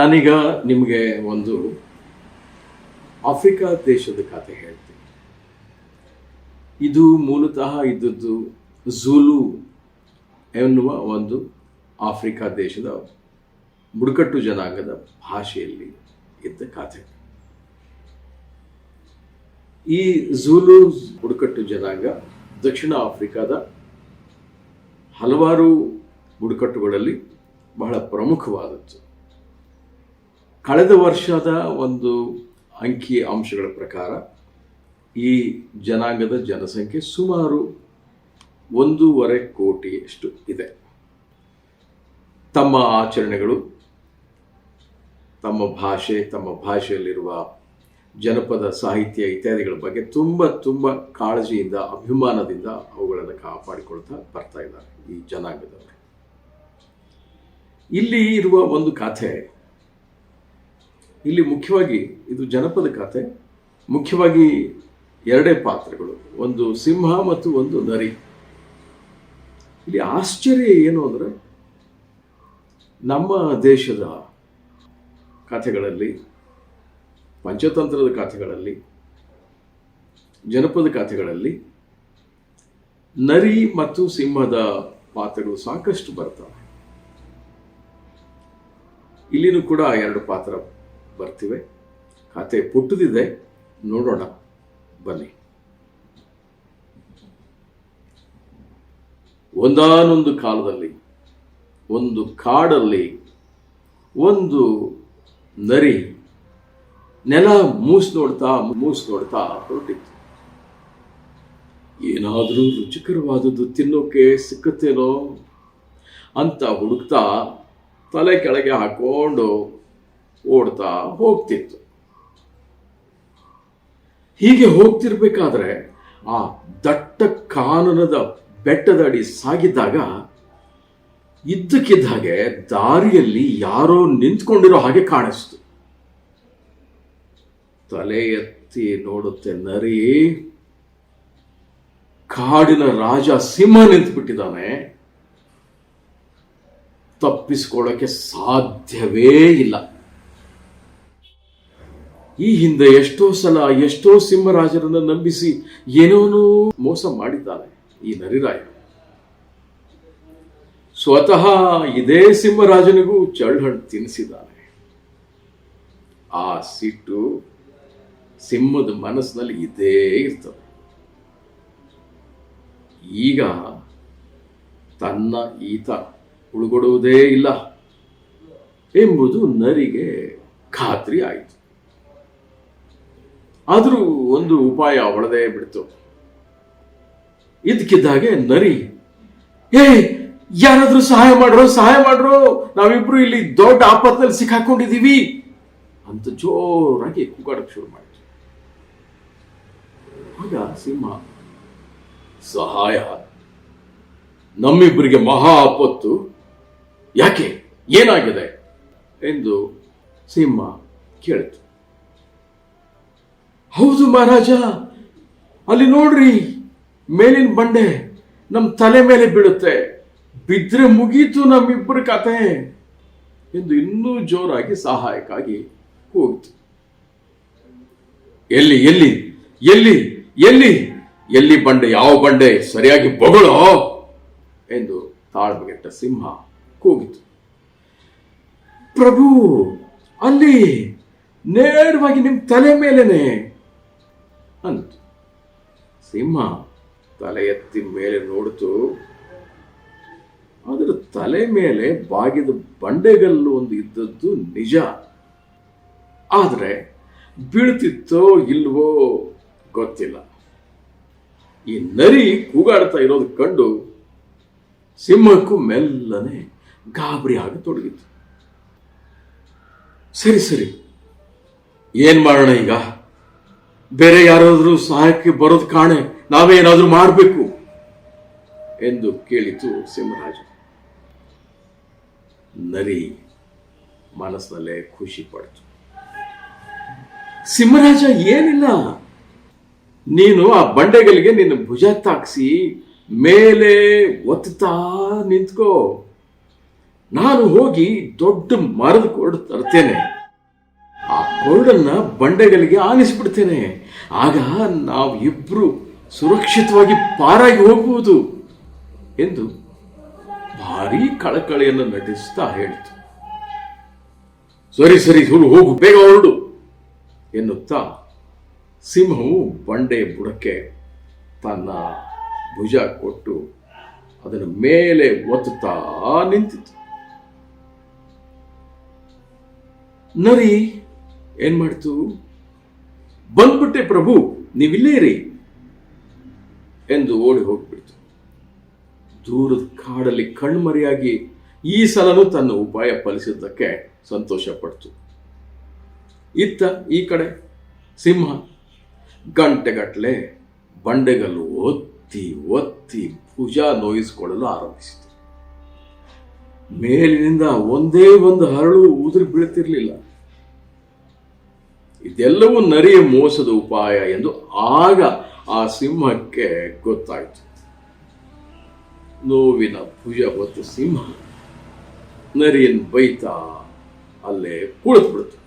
ನಾನೀಗ ನಿಮಗೆ ಒಂದು ಆಫ್ರಿಕಾ ದೇಶದ ಕತೆ ಹೇಳ್ತೀನಿ. ಇದು ಮೂಲತಃ ಇದ್ದದ್ದು ಝೂಲು ಎನ್ನುವ ಒಂದು ಆಫ್ರಿಕಾ ದೇಶದ ಬುಡಕಟ್ಟು ಜನಾಂಗದ ಭಾಷೆಯಲ್ಲಿ ಇದ್ದ ಕಥೆ ಈ ಝೂಲು ಬುಡಕಟ್ಟು ಜನಾಂಗ ದಕ್ಷಿಣ ಆಫ್ರಿಕಾದ ಹಲವಾರು ಬುಡಕಟ್ಟುಗಳಲ್ಲಿ ಬಹಳ ಪ್ರಮುಖವಾದದ್ದು. ಕಳೆದ ವರ್ಷದ ಒಂದು ಅಂಕಿ ಅಂಶಗಳ ಪ್ರಕಾರ ಈ ಜನಾಂಗದ ಜನಸಂಖ್ಯೆ ಸುಮಾರು ಒಂದೂವರೆ ಕೋಟಿಯಷ್ಟು ಇದೆ. ತಮ್ಮ ಆಚರಣೆಗಳು, ತಮ್ಮ ಭಾಷೆ, ತಮ್ಮ ಭಾಷೆಯಲ್ಲಿರುವ ಜನಪದ, ಸಾಹಿತ್ಯ ಇತ್ಯಾದಿಗಳ ಬಗ್ಗೆ ತುಂಬ ತುಂಬ ಕಾಳಜಿಯಿಂದ, ಅಭಿಮಾನದಿಂದ ಅವುಗಳನ್ನು ಕಾಪಾಡಿಕೊಳ್ತಾ ಬರ್ತಾ ಇದ್ದಾರೆ ಈ ಜನಾಂಗದವರು. ಇಲ್ಲಿ ಇರುವ ಒಂದು ಕಥೆ ಇಲ್ಲಿ ಮುಖ್ಯವಾಗಿ ಇದು ಜನಪದ ಕಥೆ ಮುಖ್ಯವಾಗಿ ಎರಡೇ ಪಾತ್ರಗಳು, ಒಂದು ಸಿಂಹ ಮತ್ತು ಒಂದು ನರಿ. ಇಲ್ಲಿ ಆಶ್ಚರ್ಯ ಏನು ಅಂದರೆ, ನಮ್ಮ ದೇಶದ ಕಥೆಗಳಲ್ಲಿ, ಪಂಚತಂತ್ರದ ಕಥೆಗಳಲ್ಲಿ, ಜನಪದ ಕಥೆಗಳಲ್ಲಿ ನರಿ ಮತ್ತು ಸಿಂಹದ ಪಾತ್ರಗಳು ಸಾಕಷ್ಟು ಬರ್ತವೆ. ಇಲ್ಲಿನೂ ಕೂಡ ಎರಡು ಪಾತ್ರ ಬರ್ತಿವೆ. ಕತೆ ಪುಟ್ಟದಿದೆ, ನೋಡೋಣ. ಬನ್ನಿ. ಒಂದಾನೊಂದು ಕಾಲದಲ್ಲಿ, ಒಂದು ಕಾಡಲ್ಲಿ, ಒಂದು ನರಿ ನೆಲ ಮೂಸ್ ನೋಡ್ತಾ ಮೂಸ್ ನೋಡ್ತಾ ಹೊರಟಿತ್ತು. ಏನಾದರೂ ರುಚಿಕರವಾದದ್ದು ತಿನ್ನೋಕೆ ಸಿಕ್ಕತ್ತೇನೋ? ಅಂತ ಹುಡುಕ್ತಾ ತಲೆ ಕೆಳಗೆ ಹಾಕೊಂಡು ಓಡ್ತಾ ಹೋಗ್ತಿತ್ತು. ಹೀಗೆ ಹೋಗ್ತಿರ್ಬೇಕಾದ್ರೆ ಆ ದಟ್ಟ ಕಾನನದ ಬೆಟ್ಟದ ಅಡಿ ಸಾಗಿದ್ದಾಗ ಇದ್ದಕ್ಕಿದ್ದ ಹಾಗೆ ದಾರಿಯಲ್ಲಿ ಯಾರೋ ನಿಂತ್ಕೊಂಡಿರೋ ಹಾಗೆ ಕಾಣಿಸ್ತು. ತಲೆ ಎತ್ತಿ ನೋಡುತ್ತೆ ನರಿ. ಕಾಡಿನ ರಾಜ ಸಿಂಹ ನಿಂತ್ಬಿಟ್ಟಿದ್ದಾನೆ. ತಪ್ಪಿಸ್ಕೊಳ್ಳೋಕೆ ಸಾಧ್ಯವೇ ಇಲ್ಲ. ಈ ಹಿಂದೆ ಎಷ್ಟೋ ಸಲ ಎಷ್ಟೋ ಸಿಂಹರಾಜರನ್ನು ನಂಬಿಸಿ ಏನೋನೋ ಮೋಸ ಮಾಡಿದ್ದಾನೆ ಈ ನರಿರಾಯ ಸ್ವತಃ ಇದೇ ಸಿಂಹರಾಜನಿಗೂ ಚಳ್ಳಹಣ್ಣು ತಿನ್ನಿಸಿದ್ದಾನೆ. ಆ ಸಿಟ್ಟು ಸಿಂಹದ ಮನಸ್ಸಿನಲ್ಲಿ ಇದೇ ಇರ್ತದೆ. ಈಗ ತನ್ನ ಈತ ಉಳ್ಗೊಡುವುದೇ ಇಲ್ಲ ಎಂಬುದು ನರಿಗೆ ಖಾತ್ರಿ ಆಯಿತು. ಆದರೂ ಒಂದು ಉಪಾಯ ಅವಳದೇ ಬಿಡ್ತು. ಇದಕ್ಕಿದ್ದಾಗೆ ನರಿ, ಏ, ಯಾರಾದ್ರೂ ಸಹಾಯ ಮಾಡ್ರೋ ಸಹಾಯ ಮಾಡ್ರೋ, ನಾವಿಬ್ರು ಇಲ್ಲಿ ದೊಡ್ಡ ಆಪತ್ತಲ್ಲಿ ಸಿಕ್ಕಾಕೊಂಡಿದೀವಿ ಅಂತ ಜೋರಾಗಿ ಕೂಗಾಡಕ್ ಶುರು ಮಾಡಿದ್ರು. ಆಗ ಸಿಂಹ, ಸಹಾಯ ನಮ್ಮಿಬ್ಬರಿಗೆ ಮಹಾ ಆಪತ್ತು. ಯಾಕೆ? ಏನಾಗಿದೆ? ಎಂದು ಸಿಂಹ ಕೇಳಿತು. ಹೌದು ಮಹಾರಾಜ. ಅಲ್ಲಿ ನೋಡ್ರಿ, ಮೇಲಿನ ಬಂಡೆ ನಮ್ಮ ತಲೆ ಮೇಲೆ ಬೀಳುತ್ತೆ. ಬಿದ್ರೆ ಮುಗೀತು ನಮ್ಮಿಬ್ಬರ ಕತೆ ಎಂದು ಇನ್ನೂ ಜೋರಾಗಿ ಸಹಾಯಕ್ಕಾಗಿ ಹೋಗ್ತು ಎಲ್ಲಿ ಎಲ್ಲಿ ಎಲ್ಲಿ ಎಲ್ಲಿ ಎಲ್ಲಿ ಬಂಡೆ, ಯಾವ ಬಂಡೆ ಸರಿಯಾಗಿ ಬೊಗಳೋ ಎಂದು ತಾಳ್ಮೆಗೆಟ್ಟ ಸಿಂಹ ಕೂಗಿತು. ಪ್ರಭು, ಅಲ್ಲಿ ನೇರವಾಗಿ ನಿಮ್ಮ ತಲೆ ಮೇಲೇನೆ ಅಂತ ಸಿಂಹ ತಲೆ ಎತ್ತಿ ಮೇಲೆ ನೋಡಿತು. ಅದರ ತಲೆ ಮೇಲೆ ಬಾಗಿದ ಬಂಡೆಗಲ್ಲು ಒಂದು ಇದ್ದದ್ದು ನಿಜ. ಆದರೆ ಬೀಳ್ತಿತ್ತೋ ಇಲ್ವೋ ಗೊತ್ತಿಲ್ಲ. ಈ ನರಿ ಕೂಗಾಡ್ತಾ ಇರೋದು ಕಂಡು ಸಿಂಹಕ್ಕೂ ಮೆಲ್ಲನೆ ಗಾಬರಿ ಆಗತೊಡಗಿತು ಸರಿ ಸರಿ. ಏನ್ ಮಾಡೋಣ ಈಗ? ಬೇರೆ ಯಾರಾದರೂ ಸಹಾಯಕ್ಕೆ ಬರೋದು ಕಾಣೆ, ನಾವೇನಾದರೂ ಮಾಡಬೇಕು ಎಂದು ಕೇಳಿತು ಸಿಂಹರಾಜ. ನರಿ ಮನಸ್ಸಿನಲ್ಲೇ ಖುಷಿ ಪಡ್ತು. ಸಿಂಹರಾಜ, ಏನಿಲ್ಲ. ನೀನು ಆ ಬಂಡೆಗಳಿಗೆ ನಿನ್ನ ಭುಜ ತಾಕ್ಸಿ ಮೇಲೆ ಒತ್ತಾ ನಿಂತ್ಕೋ. ನಾನು ಹೋಗಿ ದೊಡ್ಡ ಮರದ ಕೊಡು ತರ್ತೇನೆ. ಕೊರಡನ್ನ ಬಂಡೆಗಳಿಗೆ ಆನಿಸ್ಬಿಡ್ತೇನೆ ಆಗ ನಾವಿಬ್ರು ಸುರಕ್ಷಿತವಾಗಿ ಪಾರಾಗಿ ಹೋಗುವುದು ಎಂದು ಭಾರೀ ಕಳಕಳಿಯನ್ನು ನಟಿಸ್ತಾ ಹೇಳಿತು. ಸರಿ ಸರಿ ಹುಲು ಹೋಗು, ಬೇಗ ಹೊರಡು ಎನ್ನುತ್ತಾ ಸಿಂಹವು ಬಂಡೆ ಬುಡಕ್ಕೆ ತನ್ನ ಭುಜ ಕೊಟ್ಟು ಅದರ ಮೇಲೆ ಒತ್ತುತ್ತಾ ನಿಂತಿತು. ನರಿ ಏನ್ ಮಾಡ್ತು? ಬಂದ್ಬಿಟ್ಟೆ ಪ್ರಭು, ನೀವಿಲ್ಲೇ ಇರಿ ಎಂದು ಓಡಿ ಹೋಗ್ಬಿಡ್ತು. ದೂರದ ಕಾಡಲ್ಲಿ ಕಣ್ಮರೆಯಾಗಿ ಈ ಸಲನೂ ತನ್ನ ಉಪಾಯ ಫಲಿಸಿದ್ದಕ್ಕೆ ಸಂತೋಷ ಪಡ್ತು. ಇತ್ತ ಈ ಕಡೆ, ಸಿಂಹ ಗಂಟೆಗಟ್ಟಲೆ ಬಂಡೆಗಲ್ಲು ಒತ್ತಿ ಒತ್ತಿ ಭುಜ ನೋಯಿಸಿಕೊಳ್ಳಲು ಆರಂಭಿಸಿತು. ಮೇಲಿನಿಂದ ಒಂದೇ ಒಂದು ಹರಳು ಉದುರಿ ಬೀಳ್ತಿರ್ಲಿಲ್ಲ. ಇದೆಲ್ಲವೂ ನರಿಯ ಮೋಸದ ಉಪಾಯ ಎಂದು ಆಗ ಆ ಸಿಂಹಕ್ಕೆ ಗೊತ್ತಾಯಿತು. ನೋವಿನ ಭುಜ ಹೊತ್ತು ಸಿಂಹ ನರಿಯನ್ನು ಬೈತಾ ಅಲ್ಲೇ ಕುಳಿತು ಬಿಡ್ತು